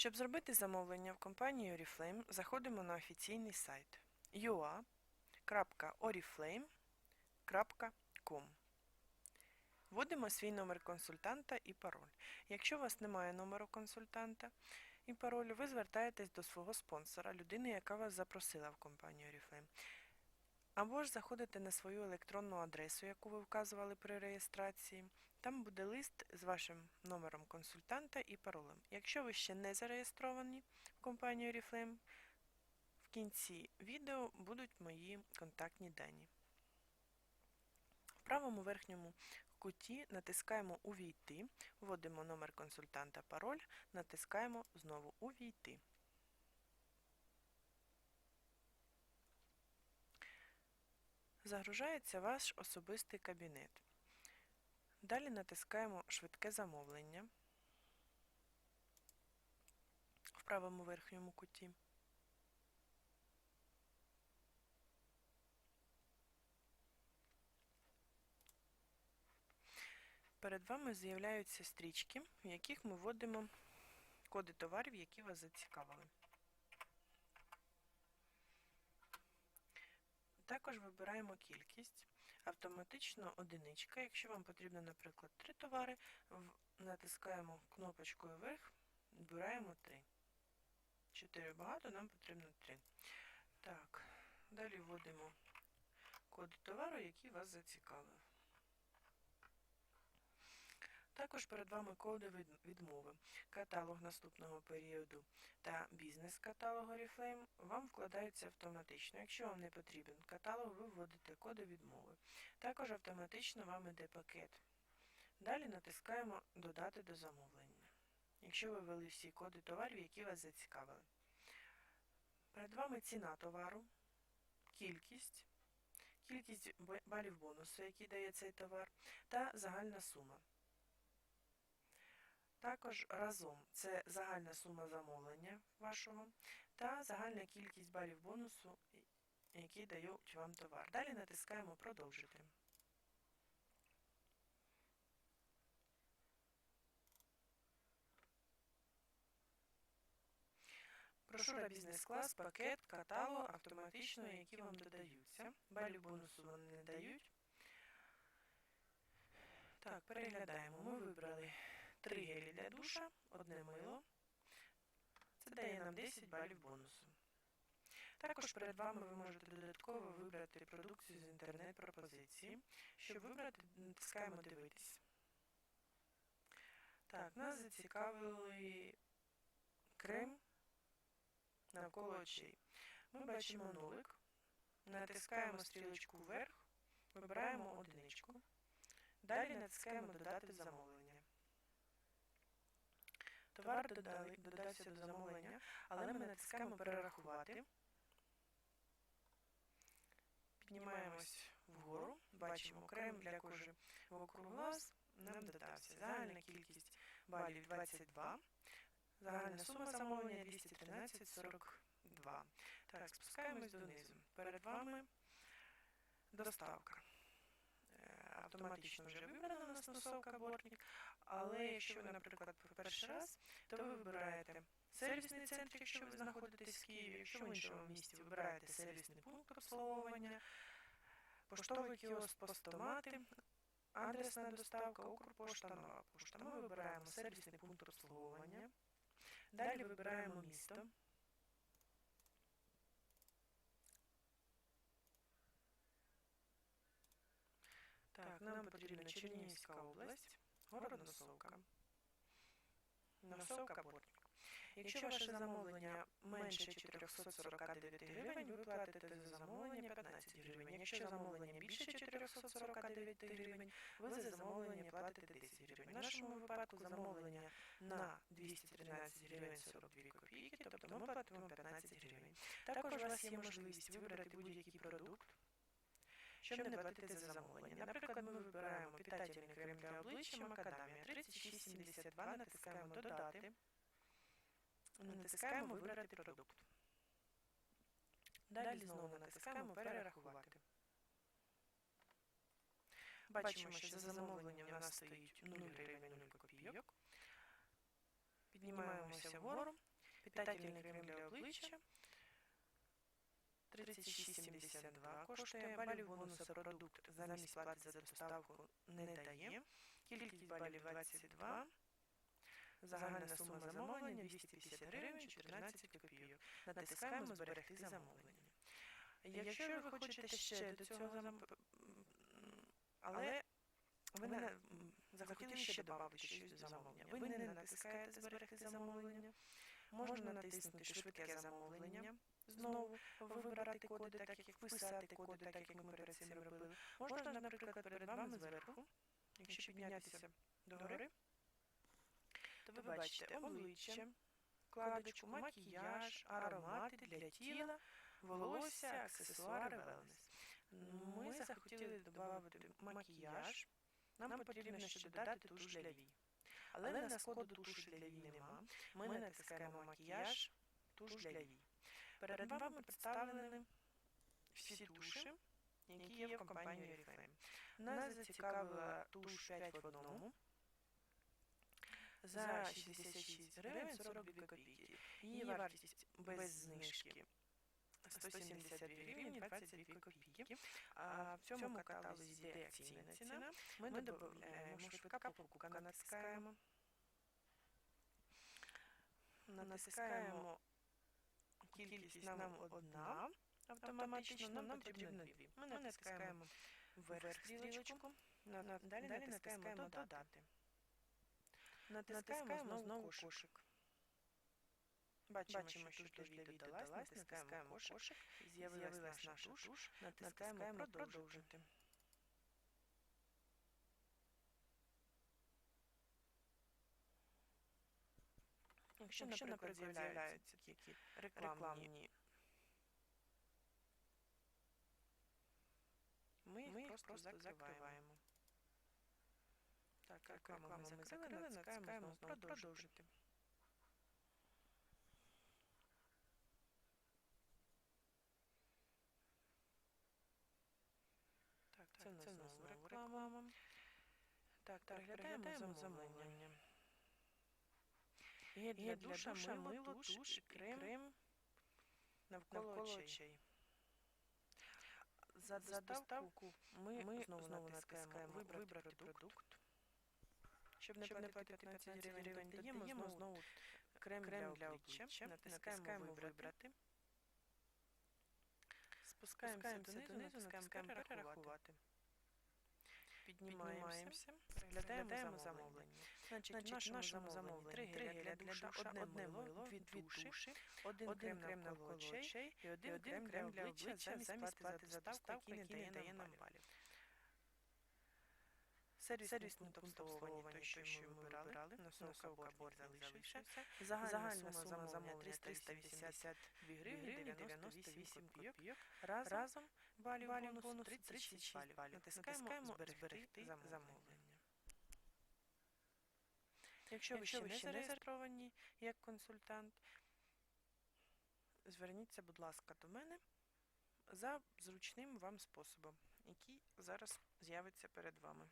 Щоб зробити замовлення в компанії Oriflame, заходимо на офіційний сайт ua.oriflame.com. Вводимо свій номер консультанта і пароль. Якщо у вас немає номеру консультанта і паролю, ви звертаєтесь до свого спонсора, людини, яка вас запросила в компанію Oriflame. Або ж заходите на свою електронну адресу, яку ви вказували при реєстрації. Там буде лист з вашим номером консультанта і паролем. Якщо ви ще не зареєстровані в компанію Oriflame, в кінці відео будуть мої контактні дані. В правому верхньому куті натискаємо Увійти, вводимо номер консультанта, пароль, натискаємо знову Увійти. Загружається ваш особистий кабінет. Далі натискаємо Швидке замовлення в правому верхньому куті. Перед вами з'являються стрічки, в яких ми вводимо коди товарів, які вас зацікавили. Також вибираємо кількість, автоматично одиничка. Якщо вам потрібно, наприклад, три товари, натискаємо кнопочкою вверх, вибираємо 3. 4 багато, нам потрібно три. Так, далі вводимо код товару, який вас зацікавив. Також перед вами коди відмови, каталог наступного періоду та бізнес-каталог Oriflame вам вкладаються автоматично. Якщо вам не потрібен каталог, ви вводите коди відмови. Також автоматично вам йде пакет. Далі натискаємо Додати до замовлення. Якщо ви ввели всі коди товарів, які вас зацікавили. Перед вами ціна товару, кількість, кількість балів бонусу, який дає цей товар, та загальна сума. Також разом це загальна сума замовлення вашого та загальна кількість балів бонусу, які дають вам товар. Далі натискаємо Продовжити. Брошура бізнес-клас, пакет, каталог автоматично, які вам додаються. Балів бонусу вони не дають. Так, переглядаємо. Ми вибрали 3 гелі для душа, одне мило. Це дає нам 10 балів бонусу. Також перед вами ви можете додатково вибрати продукцію з інтернет-пропозиції. Щоб вибрати, натискаємо Дивитись. Так, нас зацікавили крем навколо очей. Ми бачимо нулик, натискаємо стрілочку вверх, вибираємо одиничку. Далі натискаємо Додати замовлення. Товар додали, додався до замовлення, але ми натискаємо Перерахувати. Піднімаємось вгору, бачимо крем для кожи вокруг глаз, нам додався. Загальна кількість балів 22, загальна сума замовлення 213,42. Так, спускаємось донизу. Перед вами доставка автоматично вже вибрана у нас носовка бортник, але якщо ви, наприклад, перший раз, то ви вибираєте сервісний центр, якщо ви знаходитесь в Києві, якщо в іншому місті вибираєте сервісний пункт обслуговування, поштовий кіоск, постомати, адресна доставка, Укрпошта, нова пошта. Ми вибираємо сервісний пункт обслуговування. Далі вибираємо місто. Так, нам потрібна Чернігівська область, город Носовка. Носовка Бортник. Якщо ваше замовлення менше 449 гривень, ви платите за замовлення 15 гривень. Якщо замовлення більше 449 гривень, ви за замовлення платите 10 гривень. В нашому випадку замовлення на 213 гривень 42 копійки, тобто ми платимо 15 гривень. Також у вас є можливість вибрати будь-який продукт щоб не платити за замовлення. Наприклад, ми вибираємо питательний крем для обличчя Макадамія 3672, натискаємо Додати, натискаємо Вибрати продукт. Далі знову натискаємо Перерахувати. Бачимо, що за замовлення в нас стоїть 0 гривень 0 копійок. Піднімаємося вгору, Питательний крем для обличчя 36,72 коштує. Балів бонуса продукт замість плати за доставку не дає. Кількість балів 22. Загальна сума замовлення 250 гривень 14 копійок. Натискаємо зберегти замовлення. Якщо ви хочете ще до цього зам... але ви не захотіли ще додати щось до замовлення. Ви не натискаєте зберегти замовлення. Можна натиснути швидке замовлення. Знову вибирати коди, так як вписати коди, так як ми перед цим робили. Можна, наприклад, перед вами зверху, якщо піднятися догори, то ви бачите обличчя, вкладочку макіяж, аромати для тіла, волосся, аксесуари, велнес. Ми захотіли додати макіяж. Нам потрібно ще додати туш для вій. Але в нас коду туші для вій нема. Ми натискаємо макіяж, туш для вій. Перед вами представлені всі туші, які є в компанії Oriflame. Нас зацікавила туш 5 в одному за 66 гривень 42 копійки. Її вартість без знижки 172 гривні 22 копійки. А в цьому каталозі йде акційна ціна. Ми додаємо швидка покупка, натискаємо. Натискаємо кількість нам одна, автоматично нам потрібно дві. Ми натискаємо вверх стрілочку, далі натискаємо додати. Натискаємо знову кошик. Бачимо, що туш для вій додалась, натискаємо кошик, з'явилась наша туш, натискаємо продовжити. Якщо, наприклад, з'являються такі рекламні, ми їх просто закриваємо. Так, рекламу ми закрили, натискаємо знову продовжити. Так, це, це знову реклама. Так, переглядаємо замовлення. Є для, душа, мило, туш, і крем, навколо, очей. За доставку ми, ми знову, натискаємо вибрати продукт. Щоб не платити 15 гривень, додаємо знову крем, для обличчя, натискаємо вибрати. Спускаємося донизу, натискаємо перерахувати. Піднімаємося, розглядаємо замовлення. Значить, в нашому замовленні три гелі для душа, одне мило, дві душі, один крем навколо очей і один крем для обличчя замість плати за доставку, який не дає нам балів. Сервісне обслуговування, той, що ми вибирали, носовка борт залишився. Загальна сума замовлення 382 гривні 98 копійок. Разом балів бонус 36 балів. Натискаємо зберегти замовлення. Якщо ви ще не зареєстровані як консультант, зверніться, будь ласка, до мене за зручним вам способом, який зараз з'явиться перед вами.